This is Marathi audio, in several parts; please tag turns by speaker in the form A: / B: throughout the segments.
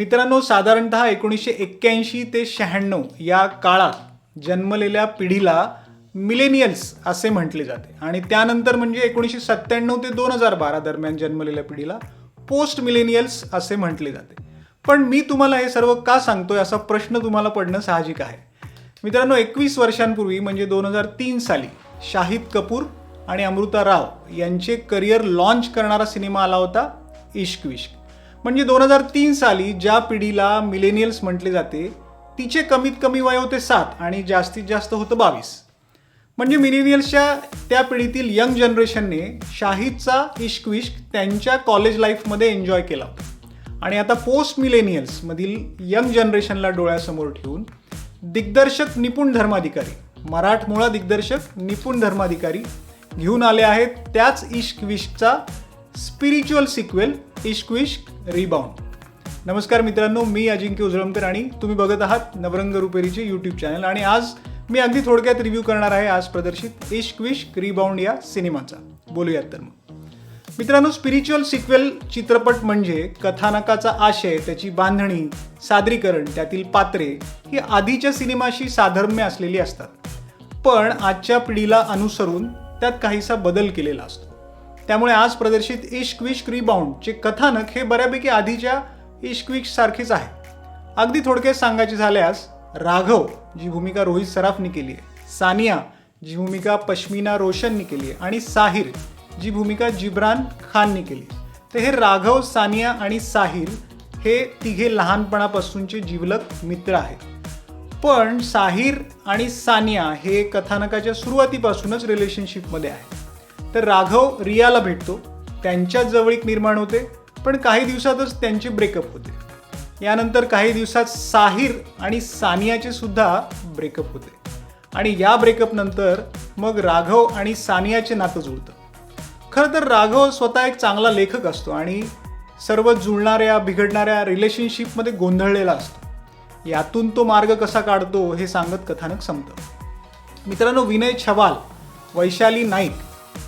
A: मित्रांनो साधारणतः एकोणीसशे एक्क्याऐंशी ते शहाण्णव या काळात जन्मलेल्या पिढीला मिलेनियल्स असे म्हटले जाते. आणि त्यानंतर म्हणजे एकोणीसशे सत्त्याण्णव ते दोन हजार बारा दरम्यान जन्मलेल्या पिढीला पोस्ट मिलेनियल्स असे म्हटले जाते. पण मी तुम्हाला हे सर्व का सांगतोय असा प्रश्न तुम्हाला पडणं साहजिक आहे. मित्रांनो एकवीस वर्षांपूर्वी म्हणजे दोन हजार तीन साली शाहिद कपूर आणि अमृता राव यांचे करिअर लॉन्च करणारा सिनेमा आला होता इश्क विश्क. म्हणजे दोन हजार तीन साली ज्या पिढीला मिलेनियल्स म्हटले जाते तिचे कमीत कमी वय होते सात आणि जास्तीत जास्त होतं बावीस. म्हणजे मिलेनियल्सच्या त्या पिढीतील यंग जनरेशनने शाहिदचा इश्क विश्क त्यांच्या कॉलेज लाईफमध्ये एन्जॉय केला. आणि आता पोस्ट मिलेनियल्समधील यंग जनरेशनला डोळ्यासमोर ठेवून दिग्दर्शक निपुण धर्माधिकारी मराठमोळा दिग्दर्शक निपुण धर्माधिकारी घेऊन आले आहेत त्याच Ishq विश्कचा spiritual sequel Ishq Vishk rebound नमस्कार मित्रांनो मी अजिंक्य उजळमकर आणि तुम्ही बघत आहात नवरंग रुपेरीचे यूट्यूब चॅनल आणि आज मी अगदी थोडक्यात रिव्ह्यू करणार आहे आज प्रदर्शित इश्क विश्क रिबाउंड या सिनेमाचा. बोलूयात तर मग. मित्रांनो स्पिरिच्युअल सिक्वेल चित्रपट म्हणजे कथानकाचा आशय त्याची बांधणी सादरीकरण त्यातील पात्रे ही आधीच्या सिनेमाशी साधर्म्य असलेली असतात. पण आजच्या पिढीला अनुसरून त्यात काहीसा बदल केलेला असतो. त्यामुळे आज प्रदर्शित इश्क विश्क रिबाउंडचे कथानक हे बऱ्यापैकी आधीच्या इश्क विश्क सारखेच आहे. अगदी थोडक्यात सांगायचे झाल्यास राघव जी भूमिका रोहित सराफने केली आहे सानिया जी भूमिका पश्मिना रोशननी केली आहे आणि साहिर जी भूमिका जिब्रान खाननी केली तर हे राघव सानिया आणि साहिर हे तिघे लहानपणापासूनचे जिवलग मित्र आहेत. पण साहिर आणि सानिया हे कथानकाच्या सुरुवातीपासूनच रिलेशनशिपमध्ये आहे तर राघव रियाला भेटतो. त्यांच्या जवळीक निर्माण होते पण काही दिवसातच त्यांचे ब्रेकअप होते. यानंतर काही दिवसात साहिर आणि सानियाचे सुद्धा ब्रेकअप होते. आणि या ब्रेकअप नंतर मग राघव आणि सानियाचे नातं जुळतं. खरं तर राघव स्वतः एक चांगला लेखक असतो आणि सर्व जुळणाऱ्या बिघडणाऱ्या रिलेशनशिपमध्ये गोंधळलेला असतो. यातून तो मार्ग कसा काढतो हे सांगत कथानक संपतं. मित्रांनो विनय छवाल वैशाली नाईक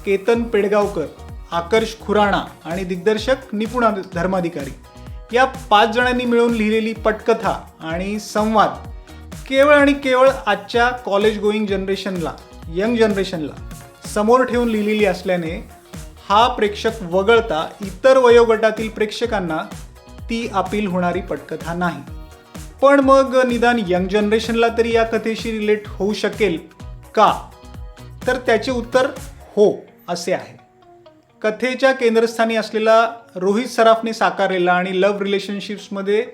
A: केतन पेडगावकर आकर्ष खुराणा आणि दिग्दर्शक निपुण धर्माधिकारी. या पाच जणांनी मिळून लिहिलेली पटकथा आणि संवाद केवळ आणि केवळ आजच्या कॉलेज गोईंग जनरेशनला यंग जनरेशनला समोर ठेवून लिहिलेली असल्याने हा प्रेक्षक वगळता इतर वयोगटातील प्रेक्षकांना ती अपील होणारी पटकथा नाही. पण मग निदान यंग जनरेशनला तरी या कथेशी रिलेट होऊ शकेल का? तर त्याचे उत्तर हो असे आहे. कथेच्या केंद्रस्थानी असलेला रोहित सराफने साकारलेला आणि लव्ह रिलेशनशिप्समध्ये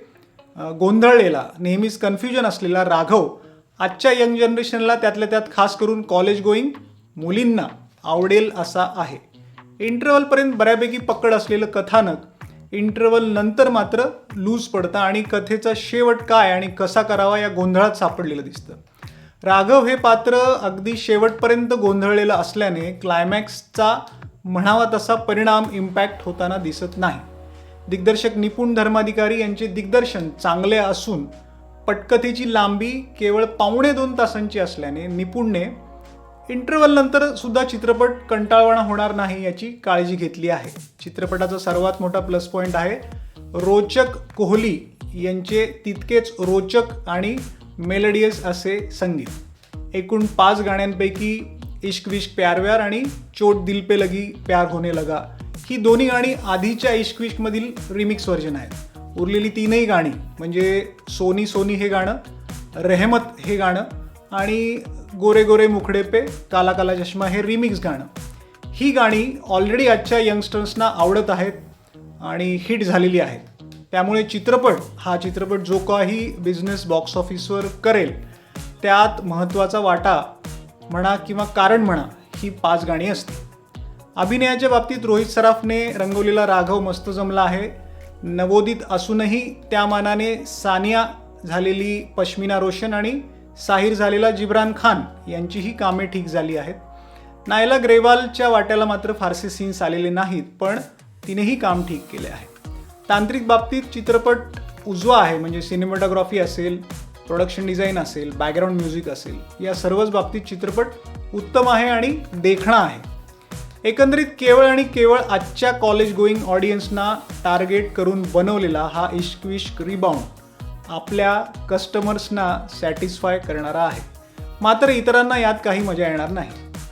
A: गोंधळलेला नेहमीच कन्फ्युजन असलेला राघव आजच्या यंग जनरेशनला त्यातल्या त्यात खास करून कॉलेज गोईंग मुलींना आवडेल असा आहे. इंटरवलपर्यंत बऱ्यापैकी पकड असलेलं कथानक इंटरवल नंतर मात्र लूज पडतं आणि कथेचा शेवट काय आणि कसा करावा या गोंधळात सापडलेलं दिसतं. राघव हे पात्र अगदी शेवटपर्यंत गोंधळलेलं असल्याने क्लायमॅक्सचा म्हणावा तसा परिणाम इम्पॅक्ट होताना दिसत नाही. दिग्दर्शक निपुण धर्माधिकारी यांचे दिग्दर्शन चांगले असून पटकथेची लांबी केवळ पावणे दोन तासांची असल्याने निपुणने इंटरवलनंतर सुद्धा चित्रपट कंटाळवाणा होणार नाही याची काळजी घेतली आहे. चित्रपटाचा सर्वात मोठा प्लस पॉईंट आहे रोचक कोहली यांचे तितकेच रोचक आणि मेलडियस असे संगीत. एकूण पाच गाण्यांपैकी इश्क विश्क प्यार व्यार आणि चोट दिल पे लगी प्यार होने लगा ही दोन्ही गाणी आधीच्या इश्क विश्कमधील रिमिक्स व्हर्जन आहेत. उरलेली तीनही गाणी म्हणजे सोनी सोनी हे गाणं रेहमत हे गाणं आणि गोरे गोरे मुखडे पे काला काला चष्मा हे रिमिक्स गाणं. ही गाणी ऑलरेडी आजच्या यंगस्टर्सना आवडत आहेत आणि हिट झालेली आहेत. त्यामुळे चित्रपट हा चित्रपट जो काही बिझनेस बॉक्स ऑफिसवर करेल त्यात महत्त्वाचा वाटा म्हणा किंवा कारण म्हणा ही पाच गाणी असतील. अभिनयाच्या बाबतीत रोहित सराफने रंगवलेला राघव मस्त जमला आहे. नवोदित असूनही त्या मानाने सानिया झालेली पश्मिना रोशन आणि साहिर झालेला जिब्रान खान यांचीही कामे ठीक झाली आहेत. नायला ग्रेवालच्या वाट्याला मात्र फारसे सीन्स आलेले नाहीत पण तिनेही काम ठीक केले आहे. तांत्रिक बाबतीत चित्रपट उजवा आहे म्हणजे सिनेमॅटोग्राफी असेल प्रोडक्शन डिझाईन असेल बॅकग्राऊंड म्युझिक असेल या सर्वच बाबतीत चित्रपट उत्तम आहे आणि देखणा आहे. एकंदरीत केवळ आणि केवळ आजच्या कॉलेज गोईंग ऑडियन्सना टार्गेट करून बनवलेला हा इश्कविश्क रिबाउंड आपल्या कस्टमर्सना सॅटिस्फाय करणारा आहे. मात्र इतरांना यात काही मजा येणार नाही.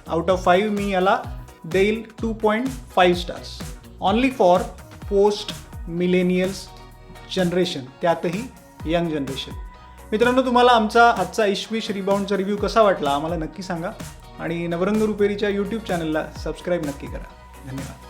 A: आउट ऑफ फाईव्ह मी याला देईल two point five stars only for post millennials generation त्यातही यंग जनरेशन मित्रांनो तुम्हाला आमचा आजचा इश्विश रिबाउंडचा रिव्ह्यू कसा वाटला आम्हाला नक्की सांगा. आणि नवरंग रुपेरीच्या यूट्यूब चॅनलला सबस्क्राईब नक्की करा. धन्यवाद.